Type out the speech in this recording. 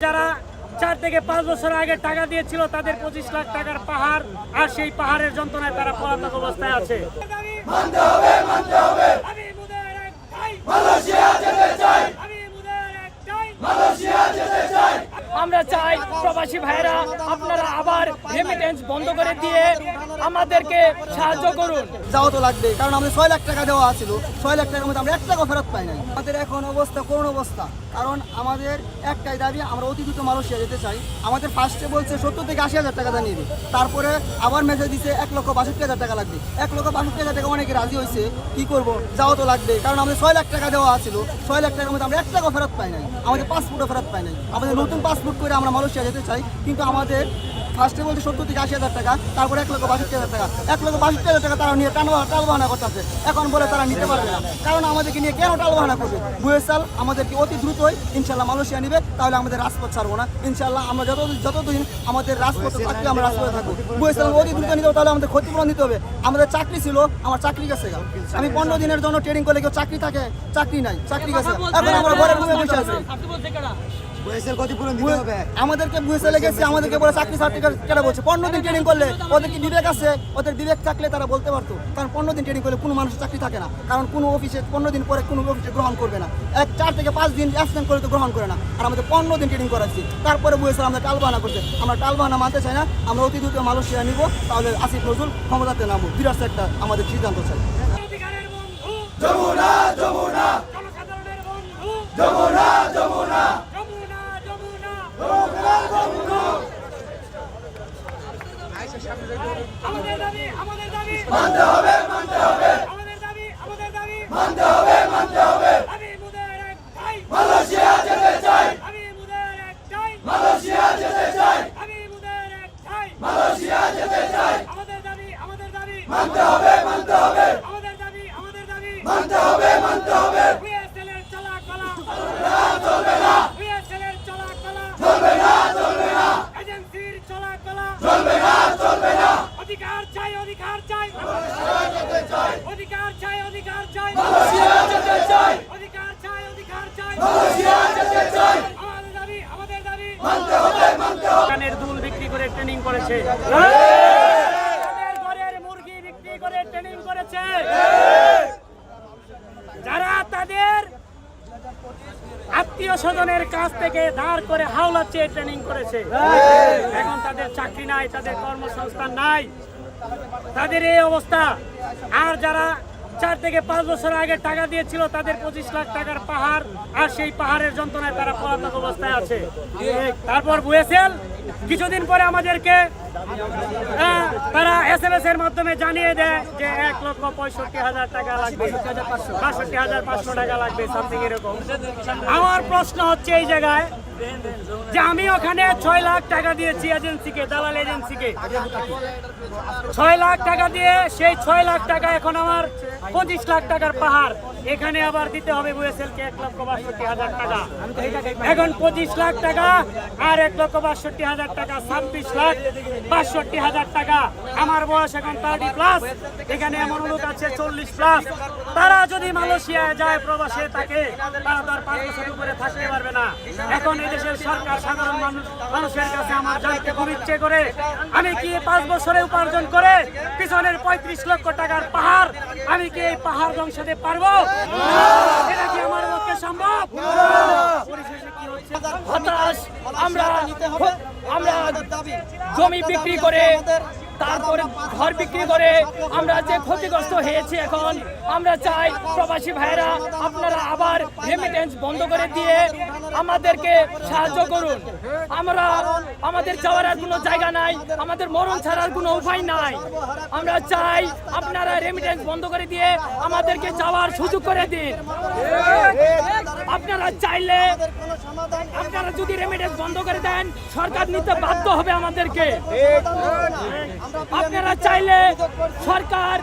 যারা চার থেকে পাঁচ বছর আগে টাকা দিয়েছিল তাদের পঁচিশ লাখ টাকার পাহাড় আর সেই পাহাড়ের যন্ত্রণায় তারা পলাতক অবস্থায় আছে। আমরা চাই প্রবাসী ভাইরা আপনারা আবার রেমিটেন্স বন্ধ করে দিয়ে আমাদেরকে সাহায্য করুন। যাওয়া তো লাগবে, কারণ আমাদের ছয় লাখ টাকা দেওয়া ছিল ছয় লাখ টাকার মধ্যে আমরা এক টাকা ফেরত পাই নাই। আমাদের এখন অবস্থা, করুণ অবস্থা। কারণ আমাদের একটাই দাবি, আমরা অতি দ্রুত মালয়েশিয়া যেতে চাই। আমাদের ফার্স্টে বলছে সত্তর থেকে আশি হাজার টাকা নিবে তারপরে আবার মেসেজ দিছে, এক লক্ষ বাষট্টি হাজার টাকা লাগবে। এক লক্ষ বাষট্টি হাজার টাকা অনেকে রাজি হয়েছে, কি করব? যাও তো লাগবে। কারণ আমাদের ছয় লাখ টাকা দেওয়া ছিল ছয় লাখ টাকার মধ্যে আমরা এক টাকা ফেরত পাই নাই। আমাদের পাসপোর্টও ফেরত পাই নাই। আমাদের নতুন পাসপোর্ট করে আমরা মালয়েশিয়া যেতে চাই, কিন্তু আমাদের ফার্স্টে বলছে সত্তর থেকে আশি হাজার টাকা, তারপরে এক লক্ষ বাষট্টি হাজার টাকা। এক লক্ষ বাষট্টি হাজার টাকা তারা নিয়ে টান টাল বাহানা করতেছে। এখন বলে তারা নিতে পারবে না। কারণ আমাদেরকে নিয়ে কেন টাল বাহানা করবে? বুয়েসাল, আমাদেরকে অতি দ্রুতই ইনশাল্লাহ মালয়েশিয়া নিবে, তাহলে আমাদের রাজপথ ছাড়বো না। ইনশাল্লাহ আমরা যত যতদিন আমাদের রাজপথ থাকবে, আমরা রাজপথে থাকব। বুয়েসাল, অতি দ্রুত নিতে তাহলে আমাদের ক্ষতিপূরণ দিতে হবে। আমাদের চাকরি ছিল, আমার চাকরি গেছে। আমি পনেরো দিনের জন্য ট্রেনিং করলে কেউ চাকরি থাকে? চাকরি নাই, চাকরি গেছে এখন আমরা ঘরে বসে আছি। আমাদেরকে বুঝে লেগেছে আমাদেরকে বলে চাকরি সার্টিফিকেট কেটে বলছে। পনেরো দিন ট্রেনিং করলে ওদের কি বিবেক আছে? ওদের বিবেক থাকলে তারা বলতে পারতো। কারণ পনেরো দিন ট্রেনিং করলে কোনো মানুষের চাকরি থাকে না। কারণ কোনো অফিসে পনেরো দিন পরে কোনো অফিসে গ্রহণ করবে না। এক চার থেকে পাঁচ দিন অ্যাবসেন্ট করে তো গ্রহণ করে না। আর আমাদের পনেরো দিন ট্রেনিং করাচ্ছি। তারপরে বুঝেছে আমরা টালবাহানা করছে আমরা টালবাহানা মানতে চাই না। আমরা অতি দ্রুত মালয়েশিয়া নিব। তাহলে আসিফ নজরুল ক্ষমতাতে নামবো বিরাট একটা আমাদের সিদ্ধান্ত চাই। যমুনা যমুনা যমুনা যমুনার বন্ধু আমাদের দাবি আমাদের দাবি মানতে হবে মানতে হবে আমাদের দাবি আমাদের দাবি মানতে হবে মানতে হবে আমি মুদের একটাই মালয়েশিয়া যেতে চাই আমি মুদের একটাই মালয়েশিয়া যেতে চাই আমি মুদের একটাই মালয়েশিয়া যেতে চাই আমাদের দাবি আমাদের দাবি মানতে হবে মানতে হবে আমাদের দাবি আমাদের দাবি মানতে হবে মানতে হবে হুইএসএলের চলা কলা চলবে না হুইএসএলের চলা কলা চলবে না চলবে না এজেন্সির চলা কলা চলবে না চলবে না অধিকার চাই অধিকার চাই। অধিকার চাই অধিকার চাই। অধিকার চাই অধিকার চাই। আমাদের দাবি আমাদের দাবি। মানতে হবে মানতে হবে কানের দুল বিক্রি করে ট্রেনিং করেছে। তাদের ঘরের মুরগি বিক্রি করে ট্রেনিং করেছে। যারা তাদের আত্মীয় স্বজনের কাছ থেকে ধার করে হাওলা চেয়ে ট্রেনিং করেছে। এখন তাদের চাকরি নাই তাদের কর্মসংস্থান নাই। তাদের এই অবস্থা। আর যারা চার থেকে পাঁচ বছর আগে টাকা দিয়েছিল, তাদের পঁচিশ লাখ টাকার পাহাড়, আর সেই পাহাড়ের যন্ত্রণায় তারা পলাতক অবস্থায় আছে। তারপর বুয়েছেন কিছুদিন পরে আমাদেরকে তারা এস এম এস এর মাধ্যমে জানিয়ে দেয় যে এক লক্ষ পঁয়ষট্টি হাজার টাকা লাগবে। বাষট্টি হাজার পাঁচশো টাকা লাগবে সামথিং এরকম। আমার প্রশ্ন হচ্ছে এই জায়গায় যে আমি ওখানে ছয় লাখ টাকা দিয়েছি এজেন্সিকে দালাল এজেন্সিকে ছয় লাখ টাকা দিয়ে সেই ছয় লাখ টাকা এখন আমার পঁচিশ লাখ টাকার পাহাড়। এখানে আবার দিতে হবে বুয়েসেলকে এক লক্ষ বাষট্টি হাজার টাকা। এখন পঁচিশ লাখ টাকা আর এক লক্ষ বাষট্টি হাজার টাকা ছাব্বিশ লাখ বাষট্টি হাজার টাকা। আমার বয়স এখন থার্টি প্লাস এখানে এমন লোক আছে চল্লিশ প্লাস তারা যদি মালয়েশিয়ায় যায় প্রবাসে থাকে তারা তার পাঁচ বছর উপরে থাকতে পারবে না। এখন এদেশের সরকার সাধারণ মানুষ মানুষের কাছে আমার জানতে খুব ইচ্ছে করে আমি কি পাঁচ বছরে উপার্জন করে পিছনের পঁয়ত্রিশ লক্ষ টাকার পাহাড় আমি কি এই পাহাড় ধ্বংসাতে পারব? এটা কি আমার পক্ষে সম্ভব? পরিশেষে কি হচ্ছে হতাশ। আমরা আমরা জমি বিক্রি করে তারপরে ঘর বিক্রি করে আমরা যে ক্ষতিগ্রস্ত হয়েছি এখন, আমরা চাই প্রবাসী ভাইরা আপনারা আবার রেমিটেন্স বন্ধ করে দিয়ে আমাদেরকে সাহায্য করুন। আমরা, আমাদের যাওয়ার আর কোনো জায়গা নাই, আমাদের মরণ ছাড়ার কোনো উপায় নাই। আমরা চাই আপনারা রেমিটেন্স বন্ধ করে দিয়ে আমাদেরকে যাওয়ার সুযোগ করে দিন। আপনারা চাইলে, আপনারা যদি রেমিটেন্স বন্ধ করে দেন, সরকার নিতে বাধ্য হবে আমাদেরকে। আপনারা চাইলে সরকার